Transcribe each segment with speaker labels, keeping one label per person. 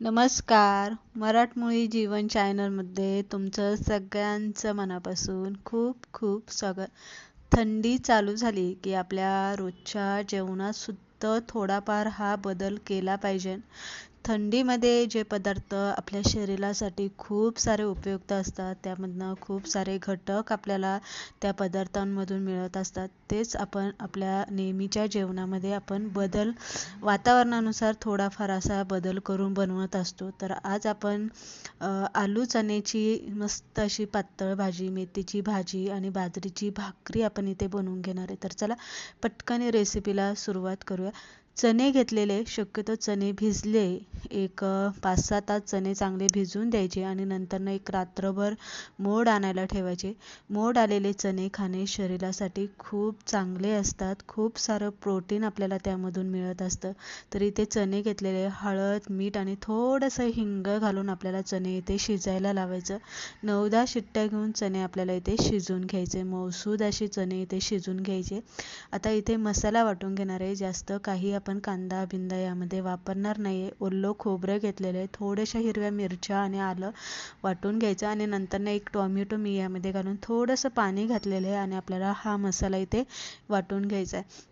Speaker 1: नमस्कार. मराठमोळी जीवन चॅनलमध्ये तुमचं सगळ्यांचं मनापासून खूप खूप स्वागत. थंडी चालू झाली की आपल्या रोजच्या जेवणात सुद्धा थोडाफार हा बदल केला पाहिजे. थंडीमध्ये जे पदार्थ आपल्या शरीरासाठी खूप सारे उपयुक्त असतात त्यामधनं खूप सारे घटक आपल्याला त्या पदार्थांमधून मिळत असतात. तेच आपण आपल्या नेहमीच्या जेवणामध्ये आपण बदल वातावरणानुसार थोडाफार असा बदल करून बनवत असतो. तर आज आपण आलू चण्याची मस्त अशी पातळ भाजी मेथीची भाजी आणि बाजरीची भाकरी आपण इथे बनवून घेणार आहे. तर चला पटकन रेसिपीला सुरुवात करूया. चणे घेतलेले शक्यतो चणे भिजले. एक पाच सहा तास चणे चांगले भिजवून द्यायचे आणि नंतरनं एक रात्रभर मोड आणायला ठेवायचे. मोड आलेले चणे खाणे शरीरासाठी खूप चांगले असतात. खूप सारं प्रोटीन आपल्याला त्यामधून मिळत असतं. तर इथे चणे घेतलेले हळद मीठ आणि थोडंसं हिंग घालून आपल्याला चणे इथे शिजायला लावायचं. नऊदा शिट्ट्या घेऊन चणे आपल्याला इथे शिजवून घ्यायचे. मौसूद असे चणे इथे शिजून घ्यायचे. आता इथे मसाला वाटून घेणार आहे. जास्त काही आपण कांदा बिंदा यामध्ये वापरणार नाही आहे ओल्लो खोबरं घेतलेलं आहे. थोड्याशा हिरव्या मिरच्या आणि आलं वाटून घ्यायचं आणि नंतरनं एक टॉमॅटो मी यामध्ये घालून थोडंसं पाणी घातलेलं आहे आणि आपल्याला हा मसाला इथे वाटून घ्यायचा आहे.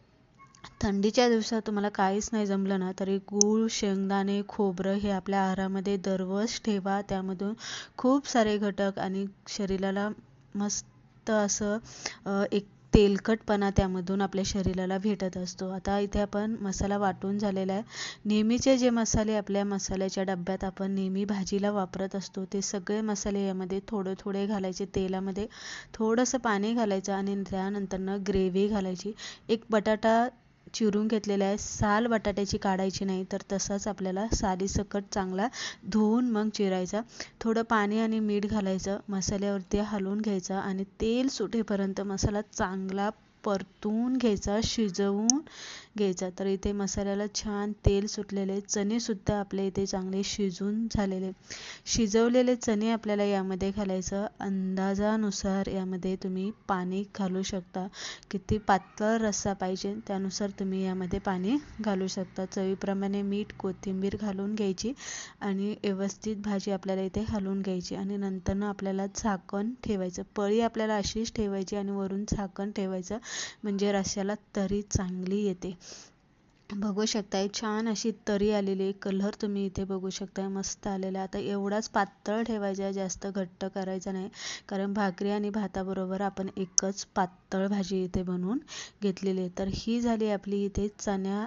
Speaker 1: थंडीच्या दिवसात तुम्हाला काहीच नाही जमलं ना तरी गूळ शेंगदाणे खोबरं हे आपल्या आहारामध्ये दररोज ठेवा. त्यामधून खूप सारे घटक आणि शरीराला मस्त असं एक तेलकटपणा त्यामधून आपल्या शरीराला भेटत असतो. आता इथे आपण मसाला वाटून झालेला आहे. नेहमीचे जे मसाले आपल्या मसाल्याच्या डब्यात आपण नेहमी भाजीला वापरत असतो ते सगळे मसाले यामध्ये थोडे थोडे घालायचे. तेलामध्ये थोडंसं पाणी घालायचं आणि त्यानंतरनं ग्रेव्ही घालायची. एक बटाटा चिरून घेतलेला आहे. साल बटाट्याची काढायची नाही तर तसाच आपल्याला सालीसकट चांगला धुवून मग चिरायचा. थोडं पाणी आणि मीठ घालायचं मसाल्यावरती हलवून घ्यायचं आणि तेल सुटेपर्यंत मसाला चांगला परतून घ्यायचा शिजवून घ्यायचा. तर इथे मसाल्याला छान तेल सुटलेले चणेसुद्धा आपल्या इथे चांगले शिजून झालेले. शिजवलेले चणे आपल्याला यामध्ये घालायचं. अंदाजानुसार यामध्ये तुम्ही पाणी घालू शकता. किती पातळ रस्सा पाहिजे त्यानुसार तुम्ही यामध्ये पाणी घालू शकता. चवीप्रमाणे मीठ कोथिंबीर घालून घ्यायची आणि व्यवस्थित भाजी आपल्याला इथे घालून घ्यायची. आणि नंतरनं आपल्याला झाकण ठेवायचं. पळी आपल्याला अशीच ठेवायची आणि वरून झाकण ठेवायचं. म्हणजे रश्श्याला तरी चांगली येते. बघू शकताय छान अशी तरी आलेली कलर तुम्ही इथे बघू शकताय मस्त आलेला आता एवढाच पातळ ठेवायचा जास्त घट्ट करायचा नाही. कारण भाकरी आणि भाताबरोबर आपण एकच पातळ भाजी इथे बनवून घेतलेली आहे. तर ही झाली आपली इथे चण्या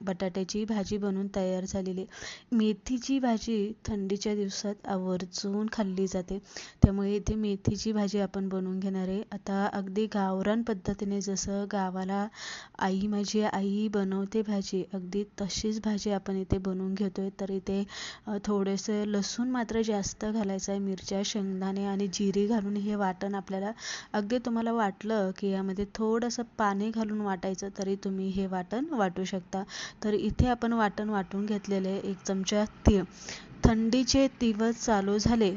Speaker 1: बटाट्याची भाजी बनवून तयार झालेली मेथीची भाजी थंडीच्या दिवसात आवर्जून खाल्ली जाते. त्यामुळे इथे मेथीची भाजी आपण बनवून घेणार आहे. आता अगदी गावरान पद्धतीने जसं गावाला आई माझी आई बनवते भाजी अगदी तशीच भाजी आपण इथे बनवून घेतो आहे तर इथे थोडेसे लसूण मात्र जास्त घालायचं आहे. मिरच्या शेंगदाणे आणि जिरे घालून हे वाटण आपल्याला अगदी तुम्हाला वाटलं की यामध्ये थोडंसं पाणी घालून वाटायचं तरी तुम्ही हे वाटण वाटू शकता. तर इथे आपण वाटण वाटून घेतलेले एक चमचा तीळ. थंडीचे दिवस चालू झाले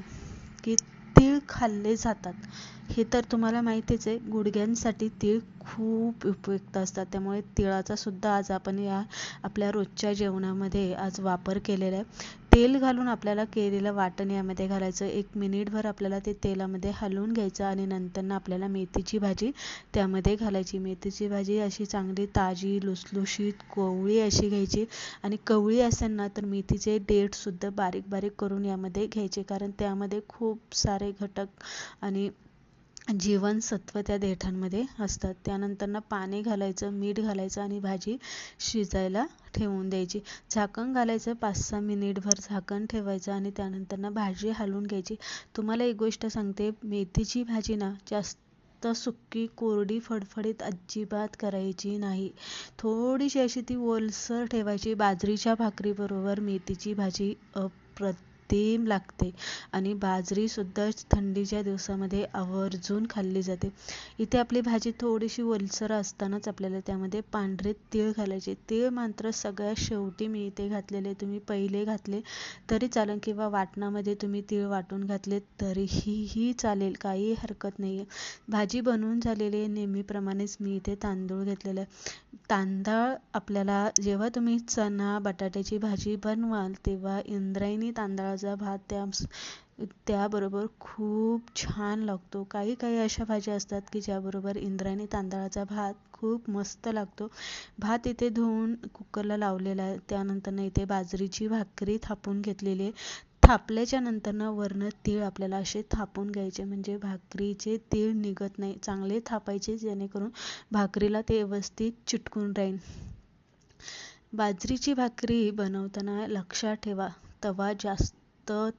Speaker 1: की तीळ खाल्ले जातात. हे तर तुम्हाला माहितीच आहे गुडघ्यांसाठी तीळ खूप उपयुक्त असतात. त्यामुळे तिळाचा सुद्धा आज आपण या आपल्या रोजच्या जेवणामध्ये आज वापर केलेला आहे. तेल घालून आपल्याला केलेलं वाटण यामध्ये घालायचं. एक मिनिटभर आपल्याला ते तेलामध्ये हलवून घ्यायचं आणि नंतरनं आपल्याला मेथीची भाजी त्यामध्ये घालायची. मेथीची भाजी अशी चांगली ताजी लुसलुशीत कोवळी अशी घ्यायची. आणि कवळी असेल ना तर मेथीचे देठसुद्धा बारीक बारीक करून यामध्ये घ्यायचे. कारण त्यामध्ये खूप सारे घटक आणि जीवनसत्व त्या देठांमध्ये असतात. त्यानंतरनं पाणी घालायचं मीठ घालायचं आणि भाजी शिजायला ठेवून द्यायची. झाकण घालायचं पाच सहा मिनिटभर झाकण ठेवायचं आणि त्यानंतरनं भाजी हलवून घ्यायची. तुम्हाला एक गोष्ट सांगते मेथीची भाजी ना जास्त सुक्की कोरडी फडफडीत अजिबात करायची नाही. थोडीशी अशी ती ओलसर ठेवायची बाजरीच्या भाकरीबरोबर मेथीची भाजी अप्रत अप्रतिम लागते. आणि बाजरीसुद्धा थंडीच्या दिवसामध्ये आवर्जून खाल्ली जाते. इथे आपली भाजी थोडीशी ओलसर असतानाच आपल्याला त्यामध्ये पांढरे तीळ घालायचे. तीळ मात्र सगळ्यात शेवटी मी इथे घातलेले. तुम्ही पहिले घातले तरी चालेल किंवा वाटणामध्ये तुम्ही तीळ वाटून घातले तरीही चालेल. काही हरकत नाही आहे भाजी बनवून झालेली आहे. नेहमीप्रमाणेच मी इथे तांदूळ घेतलेला आहे. तांदळ आपल्याला जेव्हा तुम्ही चणा बटाट्याची भाजी बनवाल तेव्हा इंद्रायणी तांदळाचा भात त्या त्याबरोबर खूप छान लागतो. काही काही अशा भाज्या असतात की ज्याबरोबर इंद्रायणी तांदळाचा भात खूप मस्त लागतो. भात इथे धुवून कुकरला लावलेला आहे. त्यानंतर इथे बाजरीची भाकरी थापून घेतलेली आहे. थापल्याच्या नंतर वरनं तीळ आपल्याला असे थापून घ्यायचे. म्हणजे भाकरीचे तीळ निघत नाही. चांगले थापायचे जेणेकरून भाकरीला ते व्यवस्थित चिटकून राहील बाजरीची भाकरी बनवताना लक्षात ठेवा. तवा जास्त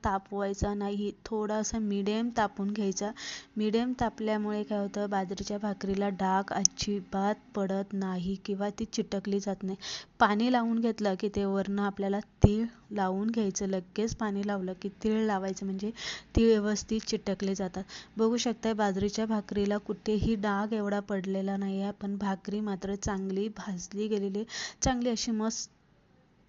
Speaker 1: तापवायचा नाही थोडासा मिडियम तापून घ्यायचा. मिडियम तापल्यामुळे काय होतं बाजरीच्या भाकरीला डाग अजिबात पडत नाही किंवा ती चिटकली जात नाही. पाणी लावून घेतलं की ते वरनं आपल्याला तीळ लावून घ्यायचं. लगेच पाणी लावलं की तीळ लावायचं म्हणजे तीळ व्यवस्थित चिटकले जातात. बघू शकताय बाजरीच्या भाकरीला कुठेही डाग एवढा पडलेला नाही आहे पण भाकरी मात्र चांगली भाजली गेलेली चांगली अशी मस्त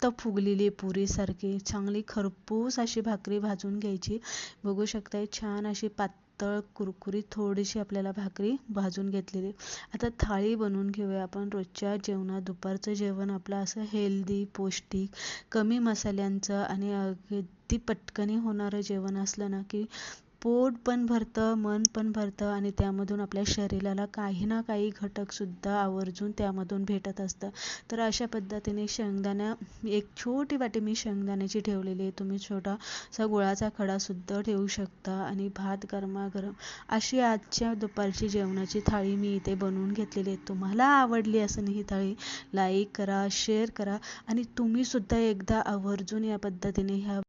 Speaker 1: फुगलेली पुरीसारखी चांगली खरपूस अशी भाकरी भाजून घ्यायची. बघू शकताय छान अशी पातळ कुरकुरीत थोडीशी आपल्याला भाकरी भाजून घेतलेली. आता थाळी बनवून घेऊया आपण. रोजच्या जेवणात दुपारचं जेवण आपलं असं हेल्दी पौष्टिक कमी मसाल्यांचं आणि अगदी पटकनी होणारं जेवण असलं ना की पोट पण भरतं मन पण भरतं आणि त्यामधून आपल्या शरीराला काही ना काही घटकसुद्धा आवर्जून त्यामधून भेटत असतं. तर अशा पद्धतीने शेंगदाण्या एक छोटी वाटी मी शेंगदाण्याची ठेवलेली आहे. तुम्ही छोटासा गुळाचा खडासुद्धा ठेवू शकता आणि भात गरमागरम अशी आजच्या दुपारची जेवणाची थाळी मी इथे बनवून घेतलेली आहे. तुम्हाला आवडली असं ही थाळी लाईक करा शेअर करा आणि तुम्हीसुद्धा एकदा आवर्जून या पद्धतीने ह्या